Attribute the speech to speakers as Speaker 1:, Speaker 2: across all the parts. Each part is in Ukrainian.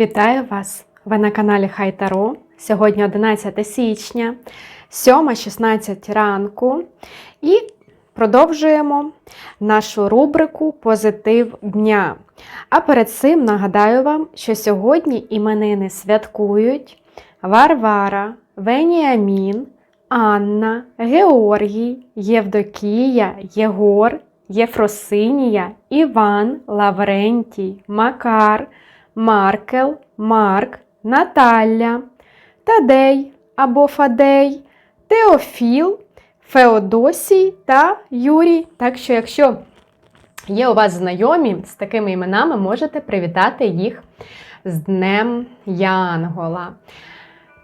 Speaker 1: Вітаю вас! Ви на каналі Хай Таро. Сьогодні 11 січня, 7.16 ранку. І продовжуємо нашу рубрику Позитив дня. А перед цим нагадаю вам, що сьогодні іменини святкують Варвара, Веніамін, Анна, Георгій, Євдокія, Єгор, Єфросинія, Іван, Лаврентій, Макар, Маркел, Марк, Наталя, Тадей або Фадей, Теофіл, Феодосій та Юрій. Так що, якщо є у вас знайомі з такими іменами, можете привітати їх з Днем Янгола.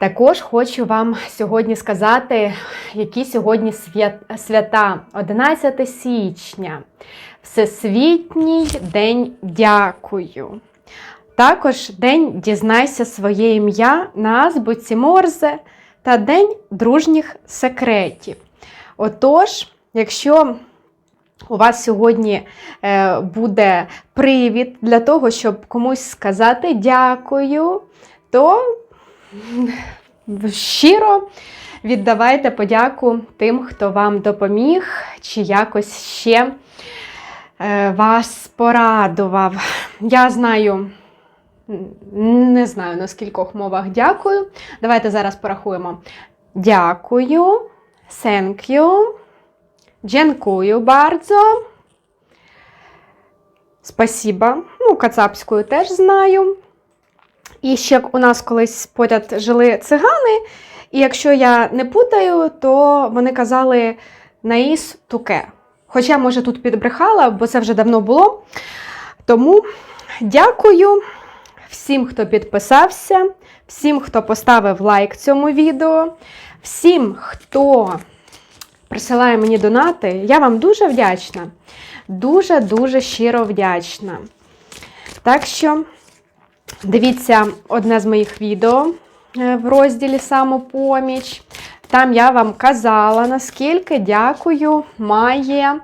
Speaker 1: Також хочу вам сьогодні сказати, які сьогодні свята 11 січня, Всесвітній День Дякую. Також День Дізнайся своє ім'я на азбуці Морзе та День дружніх секретів. Отож, якщо у вас сьогодні е, буде привід для того, щоб комусь сказати дякую, то щиро віддавайте подяку тим, хто вам допоміг, чи якось ще е, вас порадував. Я знаю, не знаю на скількох мовах дякую. Давайте зараз порахуємо. Дякую, thank you, dziękuję bardzo. Спасіба. Ну, кацапською теж знаю. І ще у нас колись поряд жили цигани, і якщо я не путаю, то вони казали наїс туке. Хоча, може, тут підбрехала, бо це вже давно було. Тому дякую всім, хто підписався, всім, хто поставив лайк цьому відео, всім, хто присилає мені донати. Я вам дуже вдячна. Дуже-дуже щиро вдячна. Так що. Дивіться одне з моїх відео е, в розділі Самопоміч. Там я вам казала, наскільки дякую має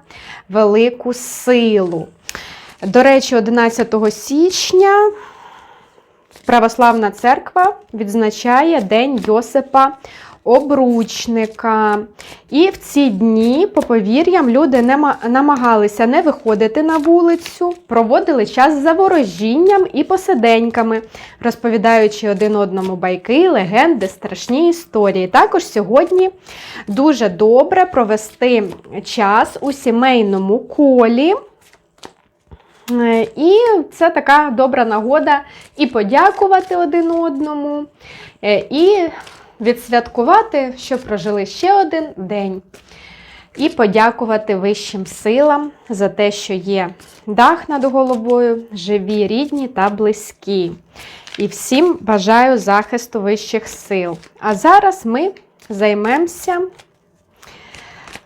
Speaker 1: велику силу. До речі, 11 січня Православна церква відзначає День Йосипа Обручника. І в ці дні, по повір'ям, люди намагалися не виходити на вулицю, проводили час за ворожінням і посиденьками, розповідаючи один одному байки, легенди, страшні історії. Також сьогодні дуже добре провести час у сімейному колі. Е, І це така добра нагода і подякувати один одному, е, і відсвяткувати, що прожили ще один день. І подякувати вищим силам за те, що є дах над головою, живі, рідні та близькі. І всім бажаю захисту вищих сил. А зараз ми займемося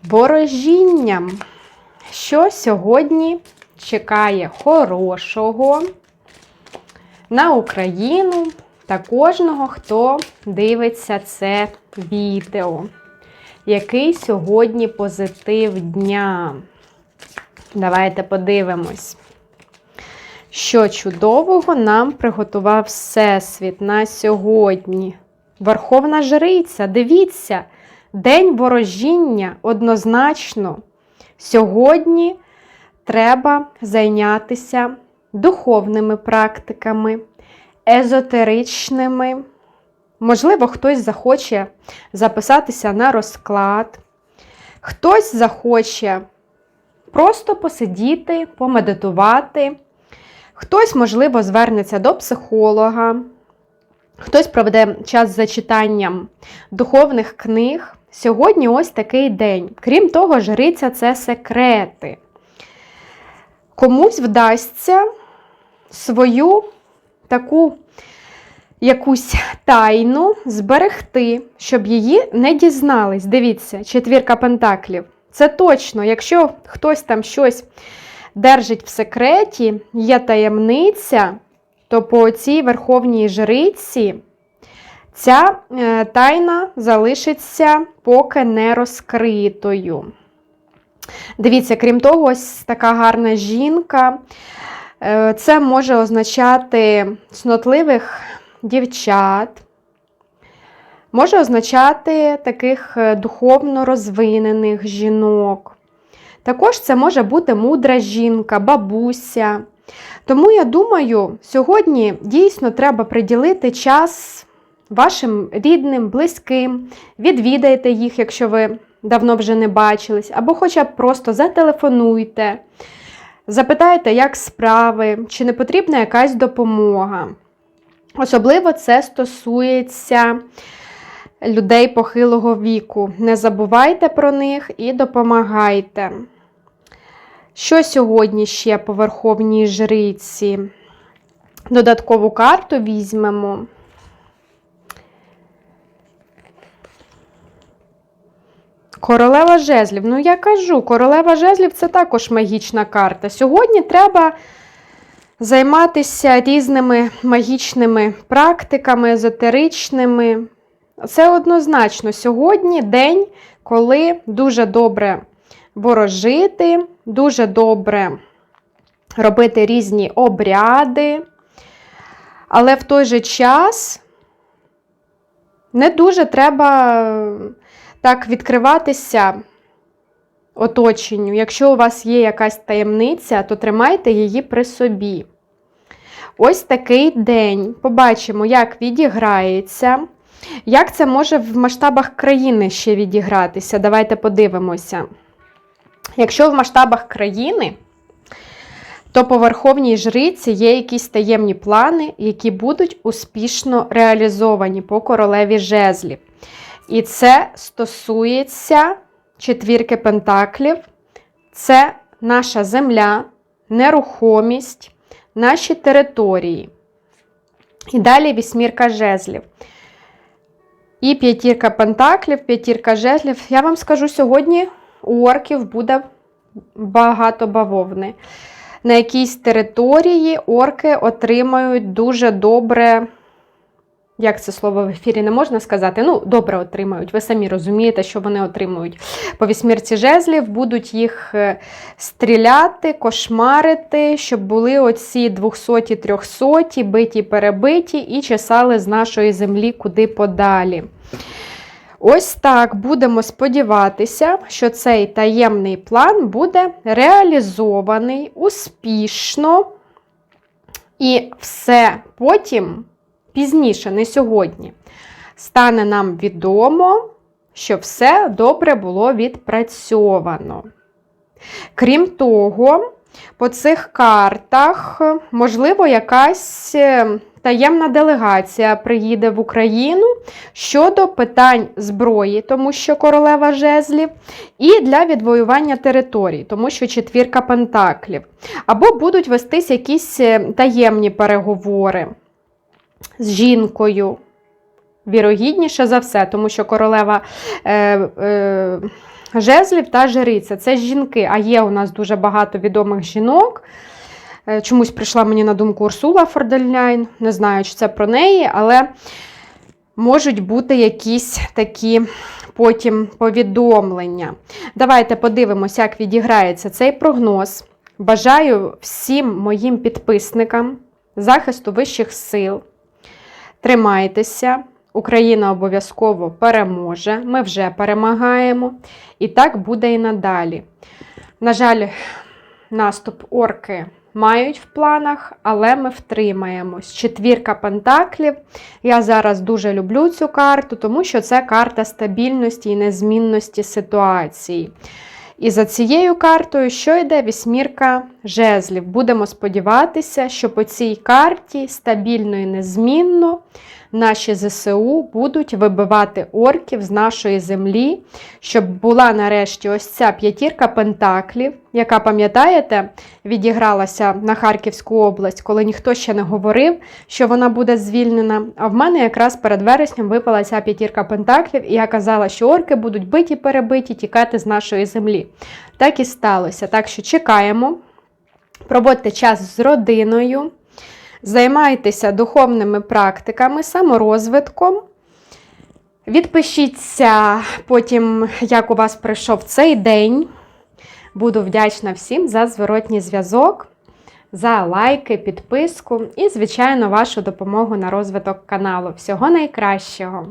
Speaker 1: ворожінням, що сьогодні чекає хорошого на Україну та кожного, хто дивиться це відео. Який сьогодні позитив дня? Давайте подивимось, що чудового нам приготував Всесвіт на сьогодні. Верховна Жриця, дивіться, день ворожіння однозначно. Сьогодні треба зайнятися духовними практиками, езотеричними. Можливо, хтось захоче записатися на розклад, хтось захоче просто посидіти, помедитувати, хтось, можливо, звернеться до психолога, хтось проведе час за читанням духовних книг. Сьогодні ось такий день. Крім того, жриця це секрети. Комусь вдасться свою таку якусь тайну зберегти, щоб її не дізнались. Дивіться, четвірка пентаклів. Це точно, якщо хтось там щось держить в секреті, є таємниця, то по цій верховній жриці ця е, тайна залишиться поки не розкритою. Дивіться, крім того, ось така гарна жінка Е, Це може означати цнотливих дівчат, може означати таких е, духовно розвинених жінок. Також це може бути мудра жінка, бабуся. Тому я думаю, сьогодні дійсно треба приділити час вашим рідним, близьким, відвідайте їх, якщо ви давно вже не бачились, або хоча б просто зателефонуйте, запитайте, як справи, чи не потрібна якась допомога. Особливо це стосується людей похилого віку. Не забувайте про них і допомагайте. Що сьогодні ще по Верховній Жриці? Додаткову карту візьмемо. Королева жезлів. Ну, я кажу, королева жезлів це також магічна карта. Сьогодні треба займатися різними магічними практиками, езотеричними. Це однозначно сьогодні день, коли дуже добре ворожити, дуже добре робити різні обряди, але в той же час не дуже треба так відкриватися оточенню. Якщо у вас є якась таємниця, то тримайте її при собі. Ось такий день. Побачимо, як відіграється. Як це може в масштабах країни ще відігратися? Давайте подивимося. Якщо в масштабах країни, то по Верховній Жриці є якісь таємні плани, які будуть успішно реалізовані по королеві жезлів. І це стосується четвірки пентаклів. Це наша земля, нерухомість, наші території. І далі вісьмірка жезлів. І п'ятірка пентаклів, п'ятірка жезлів. Я вам скажу, сьогодні у орків буде багато бавовни. На якійсь території орки отримають дуже добре. Як це слово в ефірі не можна сказати? Ну, добре отримають. Ви самі розумієте, що вони отримують. По вісьмірці жезлів будуть їх е, стріляти, кошмарити, щоб були оці 200 300 биті, перебиті і чесали з нашої землі куди подалі. Ось так будемо сподіватися, що цей таємний план буде реалізований успішно. І все потім пізніше, не сьогодні, стане нам відомо, що все добре було відпрацьовано. Крім того, по цих картах, можливо, якась е, таємна делегація приїде в Україну щодо питань зброї, тому що королева жезлів, і для відвоювання територій, тому що четвірка пентаклів. Або будуть вестись якісь е, таємні переговори з жінкою. Вірогідніше за все, тому що королева е, е, жезлів та жриця це жінки, а є у нас дуже багато відомих жінок. Е, чомусь прийшла мені на думку Урсула Фордельняйн. Не знаю, чи це про неї, але можуть бути якісь такі потім повідомлення. Давайте подивимося, як відіграється цей прогноз. Бажаю всім моїм підписникам захисту вищих сил. Тримайтеся, Україна обов'язково переможе. Ми вже перемагаємо. І так буде і надалі. На жаль, наступ орки мають в планах, але ми втримаємось. Четвірка пентаклів. Я зараз дуже люблю цю карту, тому що це карта стабільності і незмінності ситуації. І за цією картою, що йде вісьмірка жезлів. Будемо сподіватися, що по цій карті стабільно і незмінно наші ЗСУ будуть вибивати орків з нашої землі, щоб була нарешті ось ця п'ятірка пентаклів, яка, пам'ятаєте, відігралася на Харківську область, коли ніхто ще не говорив, що вона буде звільнена. А в мене якраз перед вереснем випала ця п'ятірка пентаклів, і я казала, що орки будуть биті, перебиті, тікати з нашої землі. Так і сталося. Так що чекаємо. Проводьте час з родиною. Займайтеся духовними практиками, саморозвитком. Відпишіться потім, як у вас пройшов цей день. Буду вдячна всім за зворотній зв'язок. за лайки, підписку і, звичайно, вашу допомогу на розвиток каналу. Всього найкращого!